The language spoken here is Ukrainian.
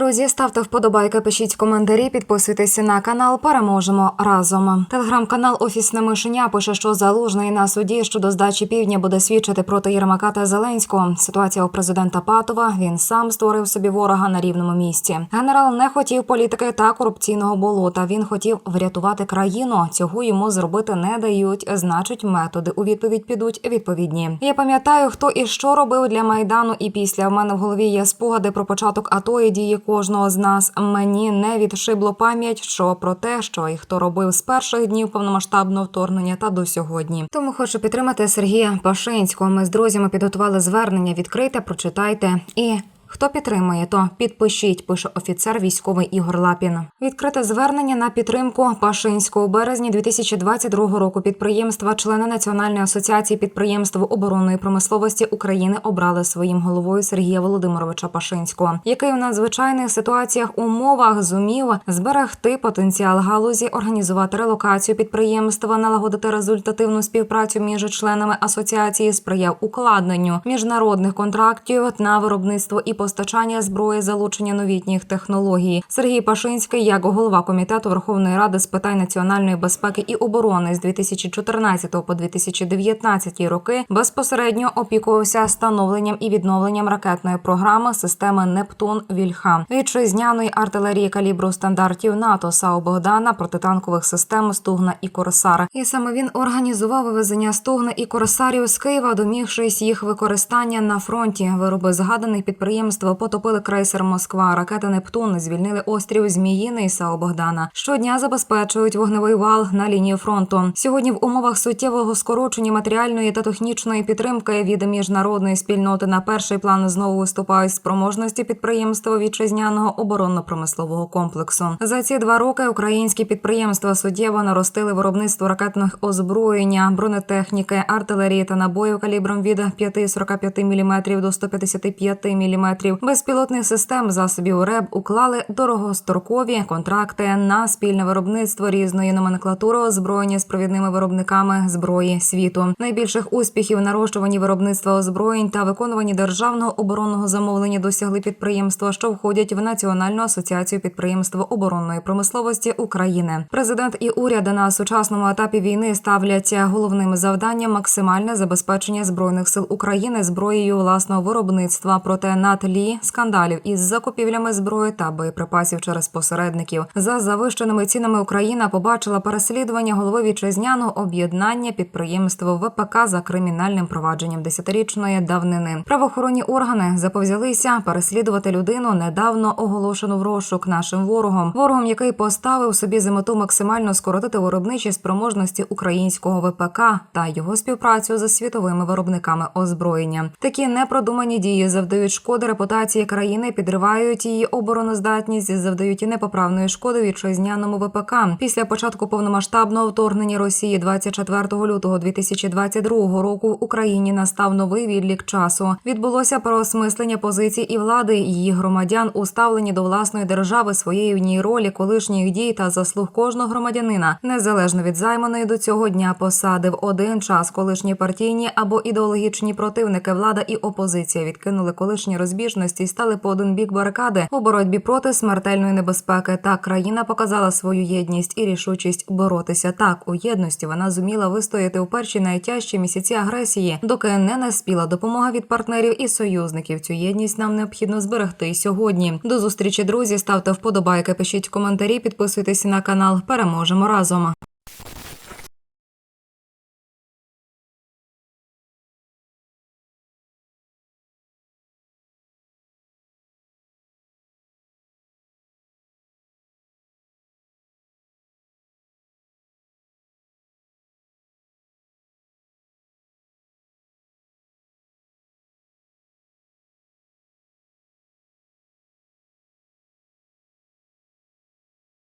Друзі, ставте вподобайки, пишіть коментарі, підписуйтесь на канал. Переможемо разом. Телеграм-канал Офісне мишеня пише, що залужний на суді щодо здачі півдня буде свідчити проти Єрмака та Зеленського. Ситуація у президента Патова. Він сам створив собі ворога на рівному місці. Генерал не хотів політики та корупційного болота. Він хотів врятувати країну. Цього йому зробити не дають. Значить, методи у відповідь підуть відповідні. Я пам'ятаю, хто і що робив для майдану. І після в мене в голові є спогади про початок АТО і дії кожного з нас. Мені не відшибло пам'ять, що про те, що і хто робив з перших днів повномасштабного вторгнення та до сьогодні. Тому хочу підтримати Сергія Пашинського. Ми з друзями підготували звернення. Відкрите, прочитайте і. Хто підтримує, то підпишіть, пише офіцер військовий Ігор Лапін. Відкрите звернення на підтримку Пашинського березні 2022 року. Підприємства, члени Національної асоціації підприємств оборонної промисловості України обрали своїм головою Сергія Володимировича Пашинського, який у надзвичайних ситуаціях умовах зумів зберегти потенціал галузі, організувати релокацію підприємства, налагодити результативну співпрацю між членами асоціації, сприяв укладенню міжнародних контрактів на виробництво і постачання зброї, залучення новітніх технологій. Сергій Пашинський, як голова комітету Верховної Ради з питань національної безпеки і оборони з 2014 по 2019 роки, безпосередньо опікувався становленням і відновленням ракетної програми системи Нептун Вільха вітчизняної артилерії калібру стандартів НАТО САУ Богдана протитанкових систем Стугна і Корсар. І саме він організував вивезення Стугна і Корсарів з Києва, домігшись їх використання на фронті. Вироби згаданих підприємств потопили крейсер Москва. Ракета Нептун звільнили острів Зміїний САУ Богдана. Щодня забезпечують вогневий вал на лінії фронту. Сьогодні в умовах суттєвого скорочення матеріальної та технічної підтримки від міжнародної спільноти на перший план знову виступають спроможності підприємства вітчизняного оборонно-промислового комплексу. За ці два роки українські підприємства суттєво наростили виробництво ракетних озброєння, бронетехніки, артилерії та набоїв калібром від 5,45 мм до 155 мм, безпілотних систем засобів РЕБ уклали дорогострокові контракти на спільне виробництво різної номенклатури озброєння з провідними виробниками зброї світу. Найбільших успіхів нарощуванні виробництва озброєнь та виконуванні державного оборонного замовлення досягли підприємства, що входять в Національну асоціацію підприємств оборонної промисловості України. Президент і уряд на сучасному етапі війни ставляться головним завданням максимальне забезпечення збройних сил України зброєю власного виробництва. Проте на тлі скандалів із закупівлями зброї та боєприпасів через посередників за завищеними цінами Україна побачила переслідування голови вітчизняного об'єднання підприємств ВПК за кримінальним провадженням десятирічної давнини. Правоохоронні органи заповзялися переслідувати людину, недавно оголошену в розшук нашим ворогом. Ворогом, який поставив собі за мету максимально скоротити виробничі спроможності українського ВПК та його співпрацю з світовими виробниками озброєння. Такі непродумані дії завдають шкоди репутації країни, підривають її обороноздатність, завдають і непоправної шкоди вітчизняному ВПК. Після початку повномасштабного вторгнення Росії 24 лютого 2022 року в Україні настав новий відлік часу. Відбулося переосмислення позицій і влади її громадян у ставленні до власної держави своєї в ній ролі, колишніх дій та заслуг кожного громадянина, незалежно від займаної до цього дня посади в один час колишні партійні або ідеологічні противники, влада і опозиція відкинули колишні розбіжності стали по один бік барикади у боротьбі проти смертельної небезпеки. Так країна показала свою єдність і рішучість боротися. Так у єдності вона зуміла вистояти у перші найтяжчі місяці агресії, доки не наспіла допомога від партнерів і союзників. Цю єдність нам необхідно зберегти і сьогодні. До зустрічі, друзі. Ставте вподобайки, пишіть коментарі, підписуйтесь на канал. Переможемо разом.